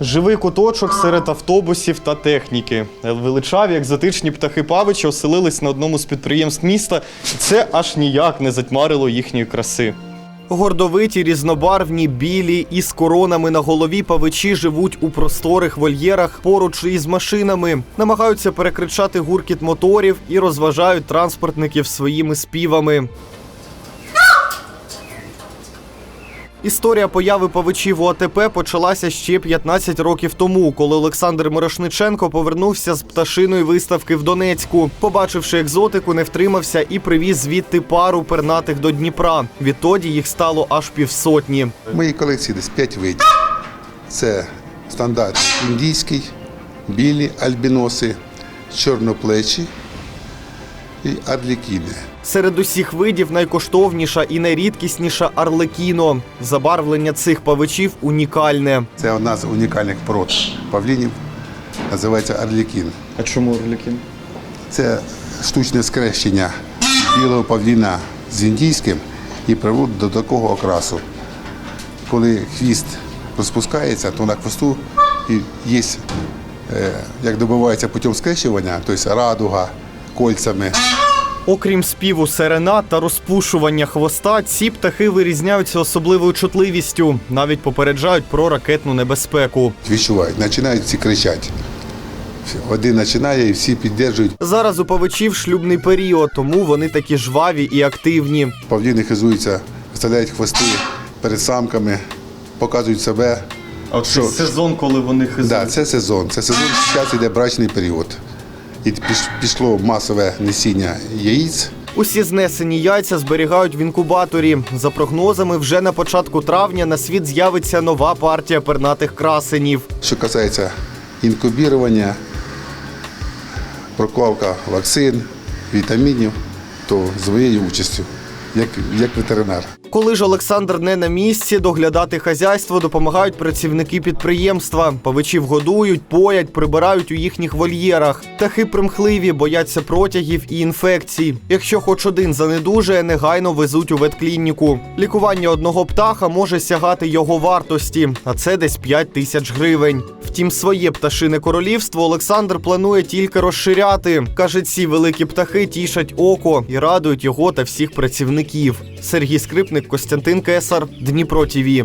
Живий куточок серед автобусів та техніки. Величаві екзотичні птахи павичі оселились на одному з підприємств міста. Це аж ніяк не затьмарило їхньої краси. Гордовиті, різнобарвні, білі із коронами на голові павичі живуть у просторих вольєрах поруч із машинами, намагаються перекричати гуркіт моторів і розважають транспортників своїми співами. Історія появи павичів у АТП почалася ще 15 років тому, коли Олександр Мирошниченко повернувся з пташиної виставки в Донецьку. Побачивши екзотику, не втримався і привіз звідти пару пернатих до Дніпра. Відтоді їх стало аж півсотні. В моїй колекції десь 5 видів. Це стандарт індійський, білі альбіноси, чорноплечі і арлікіни. Серед усіх видів найкоштовніша і найрідкісніша арлекіно. Забарвлення цих павичів унікальне. Це одна з унікальних пород павлінів, називається арлікін. А чому арлекін? Це штучне скрещення білого павліна з індійським і приводить до такого окрасу. Коли хвіст розпускається, то на хвосту є, е, як добивається путем скрещування, тобто радуга кольцями. Окрім співу серенад та розпушування хвоста, ці птахи вирізняються особливою чутливістю, навіть попереджають про ракетну небезпеку. відчувають, починають всі кричати. Один починає і всі підтримують. Зараз у павичів шлюбний період, тому вони такі жваві і активні. Павліни хизуються, виставляють хвости перед самками, показують себе. А от Що? сезон, коли вони хизують. Да, це сезон. Це сезон, зараз йде брачний період. І піш- пішло масове несіння яїць. Усі знесені яйця зберігають в інкубаторі. За прогнозами, вже на початку травня на світ з'явиться нова партія пернатих красенів. Що касається інкубірування, прокладка вакцин, вітамінів, то з моєю участю, як, як ветеринар. Коли ж Олександр не на місці, доглядати хазяйство допомагають працівники підприємства. Павичів годують, поять, прибирають у їхніх вольєрах. Птахи примхливі, бояться протягів і інфекцій. Якщо хоч один занедужує, негайно везуть у ветклініку. Лікування одного птаха може сягати його вартості, а це десь 5 тисяч гривень. Втім, своє пташине королівство Олександр планує тільки розширяти. Каже, ці великі птахи тішать око і радують його та всіх працівників. Сергій Скрипник, Костянтин Кесар, Дніпро ТІВІ.